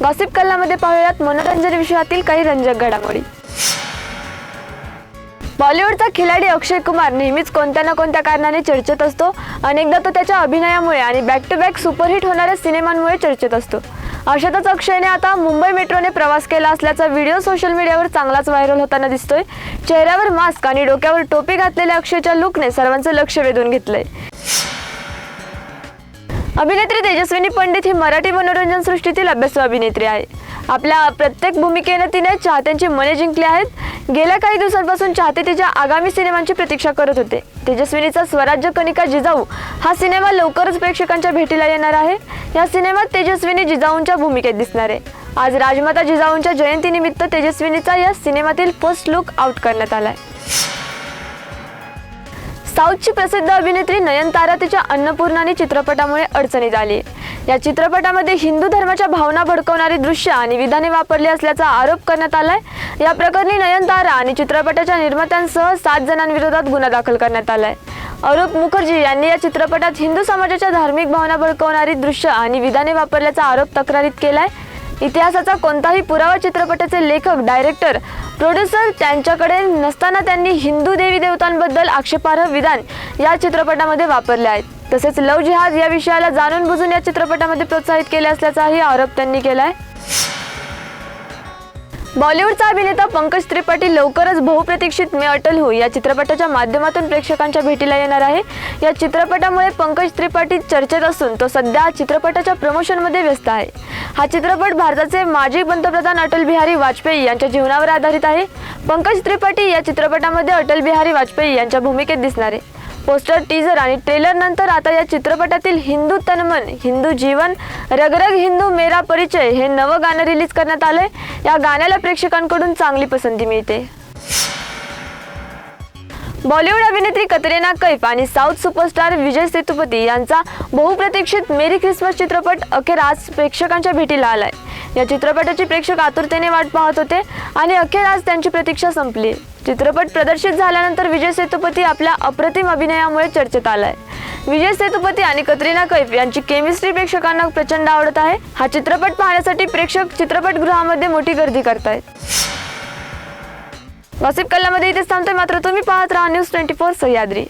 Gossip कल्लामध्ये पाहूयात मनोरंजन विश्वातील काही रंजक घडामोडी. बॉलिवूडचा खिलाडी अक्षय कुमार नेहमीच कोणत्या ना कोणत्या कारणाने चर्चेत असतो. अनेकदा तो त्याच्या अभिनयामुळे आणि बॅक टू बॅक सुपरहिट होणाऱ्या सिनेमांमुळे चर्चेत असतो. अशातच अक्षयने आता मुंबई मेट्रोने प्रवास केला असल्याचा व्हिडिओ सोशल मीडियावर चांगलाच व्हायरल होताना दिसतोय. चेहऱ्यावर मास्क आणि डोक्यावर टोपी घातलेल्या अक्षयच्या लुकने सर्वांचं लक्ष वेधून घेतलंय. अभिनेत्री तेजस्विनी पंडित ही मराठी मनोरंजन सृष्टीतील अभ्यासू अभिनेत्री आहे. आपल्या प्रत्येक भूमिकेने तिने चाहत्यांची मने जिंकली आहेत. गेल्या काही दिवसांपासून चाहते तिच्या आगामी सिनेमांची प्रतीक्षा करत होते. तेजस्विनीचा स्वराज्य कनिका जिजाऊ हा सिनेमा लवकरच प्रेक्षकांच्या भेटीला येणार आहे. या सिनेमात तेजस्विनी जिजाऊंच्या भूमिकेत दिसणार आहे. आज राजमाता जिजाऊंच्या जयंतीनिमित्त तेजस्विनीचा या सिनेमातील फर्स्ट लुक आउट करण्यात आलाय. साऊथची प्रसिद्ध अभिनेत्री नयनतारा तिच्या अन्नपूर्णाने चित्रपटामुळे अडचणीत आली. या चित्रपटामध्ये हिंदू धर्माच्या भावना भडकवणारी दृश्य आणि विधाने वापरली असल्याचा आरोप करण्यात आलाय. या प्रकरणी नयनतारा आणि चित्रपटाच्या निर्मात्यांसह सात जणांविरोधात गुन्हा दाखल करण्यात आलाय. अरूप मुखर्जी यांनी या चित्रपटात हिंदू समाजाच्या धार्मिक भावना भडकवणारी दृश्य आणि विधाने वापरल्याचा आरोप तक्रारीत केलाय. इतिहासाचा कोणताही पुरावा चित्रपटाचे लेखक डायरेक्टर प्रोड्युसर त्यांच्याकडे नसताना त्यांनी हिंदू देवी देवतांबद्दल आक्षेपार्ह विधान या चित्रपटामध्ये वापरले आहेत. तसेच लव जिहाद या विषयाला जाणून बुजून या चित्रपटामध्ये प्रोत्साहित केले असल्याचाही आरोप त्यांनी केला आहे बॉलिवूडचा अभिनेता पंकज त्रिपाठी लवकरच बहुप्रतीक्षित मे अटल हो या चित्रपटाच्या माध्यमातून प्रेक्षकांच्या भेटीला येणार आहे. या चित्रपटामुळे पंकज त्रिपाठी चर्चेत असून तो सध्या चित्रपटाच्या प्रमोशनमध्ये व्यस्त आहे. हा चित्रपट भारताचे माजी पंतप्रधान अटल बिहारी वाजपेयी यांच्या जीवनावर आधारित आहे. पंकज त्रिपाठी या चित्रपटामध्ये अटल बिहारी वाजपेयी यांच्या भूमिकेत दिसणार. आहे पोस्टर टीजर आणि ट्रेलर नंतर आता या चित्रपटातील हिंदू तनमन हिंदू जीवन रगरग हिंदू मेरा परिचय हे नवं गाणं रिलीज करण्यात आलंय. या गाण्याला प्रेक्षकांकडून चांगली पसंती मिळते. बॉलिवूड अभिनेत्री कतरिना कैफ आणि साऊथ सुपरस्टार विजय सेतुपती यांचा बहुप्रतीक्षित मेरी ख्रिसमस चित्रपट अखेर आज प्रेक्षकांच्या भेटीला आलाय. या चित्रपटाची प्रेक्षक आतुरतेने वाट पाहत होते आणि अखेर आज त्यांची प्रतीक्षा संपली. चित्रपट प्रदर्शित झाल्यानंतर विजय सेतुपती आपल्या अप्रतिम अभिनयामुळे चर्चेत आलाय. विजय सेतुपती आणि कतरिना कैफ यांची केमिस्ट्री प्रेक्षकांना प्रचंड आवडत आहे. हा चित्रपट पाहण्यासाठी प्रेक्षक चित्रपटगृहामध्ये मोठी गर्दी करतायत. वासिफ कल्लामध्ये इथेच थांबतोय. मात्र तुम्ही पाहत राहा न्यूज ट्वेंटी फोर सह्याद्री.